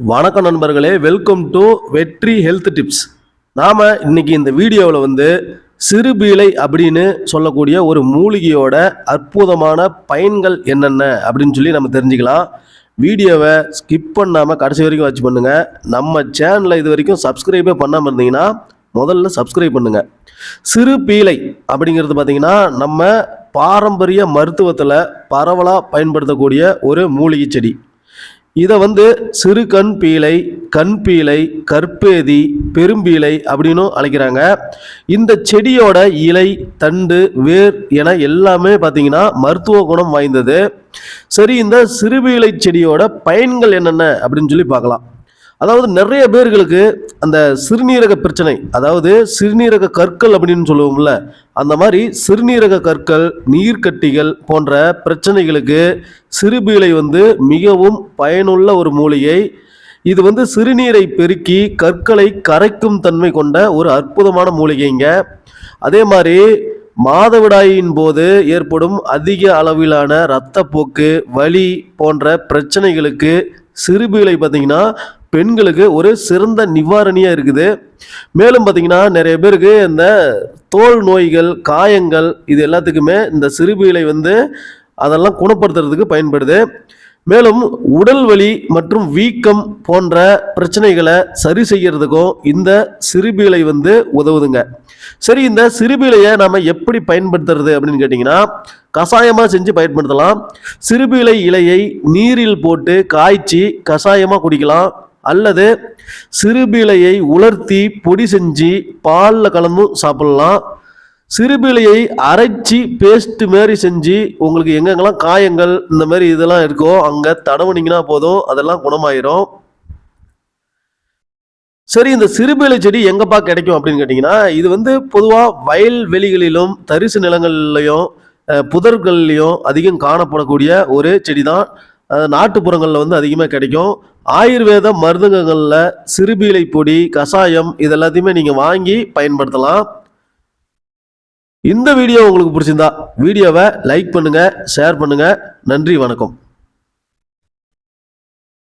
வணக்கம் நண்பர்களே welcome to Vetri health tips நாம் இன்னைக்கு இந்த வீடியோவில் வந்து சிறுபீளை அப்படின்னு சொல்லக்கூடிய ஒரு மூலிகையோட அற்புதமான பயன்கள் என்னென்ன அப்படின்னு சொல்லி நம்ம தெரிஞ்சுக்கலாம். வீடியோவை ஸ்கிப் பண்ணாமல் கடைசி வரைக்கும் வச்சு பண்ணுங்கள் நம்ம சேனலில் இது வரைக்கும் சப்ஸ்கிரைபே பண்ணாமல் இருந்தீங்கன்னா முதல்ல சப்ஸ்கிரைப் பண்ணுங்கள் சிறு பீளை அப்படிங்கிறது பார்த்தீங்கன்னா நம்ம பாரம்பரிய மருத்துவத்தில் பரவலாக பயன்படுத்தக்கூடிய ஒரு மூலிகை செடி. இதை வந்து சிறு கண் பீலை கண் பீலை கற்பேதி பெரும்பீலை அப்படின்னும் அழைக்கிறாங்க. இந்த செடியோட இலை தண்டு வேர் என எல்லாமே பார்த்தீங்கன்னா மருத்துவ குணம் வாய்ந்தது. சரி இந்த சிறுபீலை செடியோட பயன்கள் என்னென்ன அப்படின்னு சொல்லி பார்க்கலாம். அதாவது நிறைய பேர்களுக்கு அந்த சிறுநீரக பிரச்சனை அதாவது சிறுநீரக கற்கள் அப்படின்னு சொல்லுவோம்ல அந்த மாதிரி சிறுநீரக கற்கள் நீர்க்கட்டிகள் போன்ற பிரச்சனைகளுக்கு சிறுபீளை வந்து மிகவும் பயனுள்ள ஒரு மூலிகை. இது வந்து சிறுநீரை பெருக்கி கற்களை கரைக்கும் தன்மை கொண்ட ஒரு அற்புதமான மூலிகைங்க. அதே மாதிரி மாதவிடாயின் போது ஏற்படும் அதிக அளவிலான இரத்தப்போக்கு வலி போன்ற பிரச்சனைகளுக்கு சிறுபிகளை பார்த்தீங்கன்னா பெண்களுக்கு ஒரு சிறந்த நிவாரணியாக இருக்குது. மேலும் பார்த்தீங்கன்னா நிறைய பேருக்கு இந்த தோல் நோய்கள் காயங்கள் இது எல்லாத்துக்குமே இந்த சிறுபிகளை வந்து அதெல்லாம் குணப்படுத்துறதுக்கு பயன்படுது. மேலும் உடல் வலி மற்றும் வீக்கம் போன்ற பிரச்சனைகளை சரி செய்யறதுக்கும் இந்த சிறுபிகளை வந்து உதவுதுங்க. சரி இந்த சிறுபீலையை நம்ம எப்படி பயன்படுத்துறது அப்படின்னு கேட்டிங்கன்னா கஷாயமாக செஞ்சு பயன்படுத்தலாம். சிறுபீலை இலையை நீரில் போட்டு காய்ச்சி கஷாயமாக குடிக்கலாம். அல்லது சிறுபீலையை உலர்த்தி பொடி செஞ்சு பாலில் கலந்தும் சாப்பிடலாம். சிறுபிலையை அரைச்சி பேஸ்ட்டு மாரி செஞ்சு உங்களுக்கு எங்கெங்கெல்லாம் காயங்கள் இந்த மாதிரி இதெல்லாம் இருக்கோ அங்கே தடவுனீங்கன்னா போதும். அதெல்லாம் குணமாயிரும். சரி இந்த சிறுபேலை செடி எங்கப்பா கிடைக்கும் அப்படின்னு கேட்டிங்கன்னா இது வந்து பொதுவாக வயல்வெளிகளிலும் தரிசு நிலங்கள்லையும் புதர்கள்லையும் அதிகம் காணப்படக்கூடிய ஒரு செடி தான் நாட்டுப்புறங்களில் வந்து அதிகமாக கிடைக்கும். ஆயுர்வேத மருந்துகங்களில் சிறுபீலை பொடி கஷாயம் இது எல்லாத்தையுமே நீங்கள் வாங்கி பயன்படுத்தலாம். இந்த வீடியோ உங்களுக்கு பிடிச்சிருந்தா வீடியோவை லைக் பண்ணுங்கள் ஷேர் பண்ணுங்கள் நன்றி வணக்கம்.